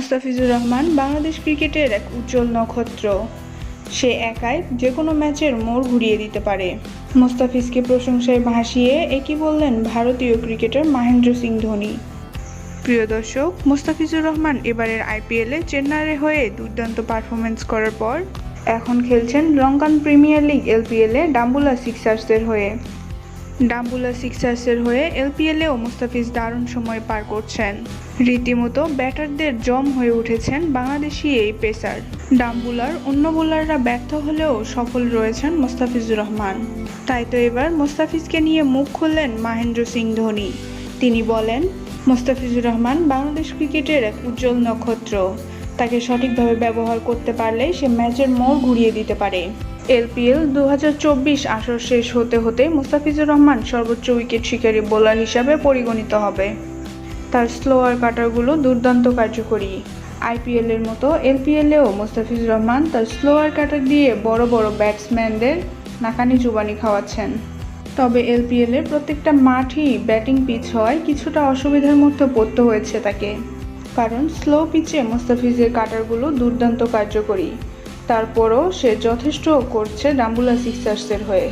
মোস্তাফিজুর রহমান বাংলাদেশ ক্রিকেটের এক উজ্জ্বল নক্ষত্র। সে একাই যে কোনো ম্যাচের মোড় ঘুরিয়ে দিতে পারে। মোস্তাফিজকে প্রশংসায় ভাসিয়ে একই বললেন ভারতীয় ক্রিকেটার মহেন্দ্র সিং ধোনি। প্রিয় দর্শক, মোস্তাফিজুর রহমান এবারের আইপিএলে চেন্নাইয়ের হয়ে দুর্দান্ত পারফরমেন্স করার পর এখন খেলছেন লঙ্কান প্রিমিয়ার লিগ এলপিএলে ডাম্বুলা সিক্সার্সের হয়ে। ডাম্বুলা সিক্সার্সের হয়ে এলপিএলেও মুস্তাফিজ দারুণ সময় পার করছেন। রীতিমতো ব্যাটারদের জম হয়ে উঠেছেন বাংলাদেশি এই পেসার। ডাম্বুলার অন্য বোলাররা ব্যর্থ হলেও সফল রয়েছেন মোস্তাফিজুর রহমান। তাই তো এবার মোস্তাফিজকে নিয়ে মুখ খুললেন মহেন্দ্র সিং ধোনি। তিনি বলেন, মোস্তাফিজুর রহমান বাংলাদেশ ক্রিকেটের এক উজ্জ্বল নক্ষত্র। তাকে সঠিকভাবে ব্যবহার করতে পারলে সে ম্যাচের মোড় ঘুরিয়ে দিতে পারে। এলপিএল দু আসর শেষ হতে হতে মুস্তাফিজুর রহমান সর্বোচ্চ উইকেট শিকারী বোলার হিসাবে পরিগণিত হবে। তার স্লোয়ার কাটারগুলো দুর্দান্ত কার্যকরী। আইপিএলের মতো এলপিএলেও মুস্তাফিজুর রহমান তার স্লোয়ার কাটার দিয়ে বড় বড় ব্যাটসম্যানদের নাকানি জুবানি খাওয়াচ্ছেন। তবে এলপিএলের প্রত্যেকটা মাঠই ব্যাটিং পিচ হওয়ায় কিছুটা অসুবিধার মধ্যে পড়তে হয়েছে তাকে। কারণ স্লো পিচে মোস্তাফিজের কাটারগুলো দুর্দান্ত কার্যকরী। তারপরও সে যথেষ্ট করছে ডাম্বুলা সিক্সার্সের হয়ে।